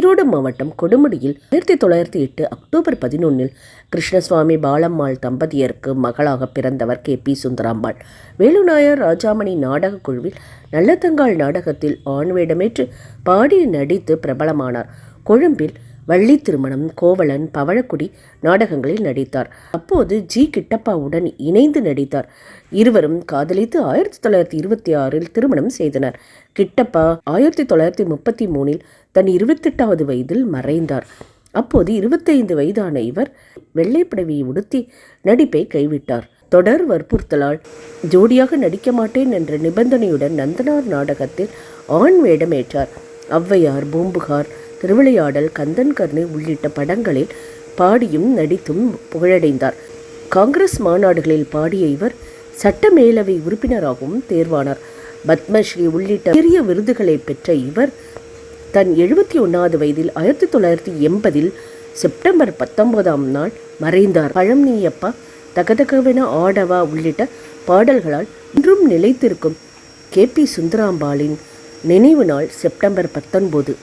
ஈரோடு மாவட்டம் கொடுமுடியில் ஆயிரத்தி தொள்ளாயிரத்தி எட்டு அக்டோபர் பதினொன்னில் கிருஷ்ணசுவாமி பாலம்மாள் தம்பதியருக்கு மகளாக பிறந்தவர் கே. பி. சுந்தராம்பாள். வேலுநாயர் ராஜாமணி நாடகக் குழுவில் நல்லதங்காள் நாடகத்தில் ஆண் வேடமேற்று பாடி நடித்து பிரபலமானார். கொழும்பில் வள்ளி திருமணம் கோவலன் பவழக்குடி நாடகங்களில் நடித்தார். அப்போது ஜி. கிட்டப்பாவுடன் இணைந்து நடித்தார். இருவரும் காதலித்து ஆயிரத்தி தொள்ளாயிரத்தி இருபத்தி ஆறில் திருமணம் செய்தனர். கிட்டப்பா ஆயிரத்தி தொள்ளாயிரத்தி முப்பத்தி மூணில் தன் இருபத்தெட்டாவது வயதில் மறைந்தார். அப்போது இருபத்தைந்து வயதான இவர் வெள்ளைப்படவியை உடுத்தி நடிப்பை கைவிட்டார். தொடர் வற்புறுத்தலால் ஜோடியாக நடிக்க மாட்டேன் என்ற நிபந்தனையுடன் நந்தனார் நாடகத்தில் ஆண் வேடமேற்றார். ஔவையார் பூம்புகார் திருவிளையாடல் கந்தன் கர்ணை உள்ளிட்ட படங்களில் பாடியும் நடித்தும் புகழடைந்தார். காங்கிரஸ் மாநாடுகளில் பாடிய இவர் சட்டமேலவை உறுப்பினராகவும் தேர்வானார். பத்மஸ்ரீ உள்ளிட்ட பெரிய விருதுகளை பெற்ற இவர் தன் எழுபத்தி ஒன்றாவது வயதில் ஆயிரத்தி தொள்ளாயிரத்தி எண்பதில் செப்டம்பர் பத்தொன்பதாம் நாள் மறைந்தார். பழம் நீயப்பா தகதகவென ஆடவா உள்ளிட்ட பாடல்களால் இன்றும் நிலைத்திருக்கும் கே பி சுந்தராம்பாளின் நினைவு நாள் செப்டம்பர் பத்தொன்பது.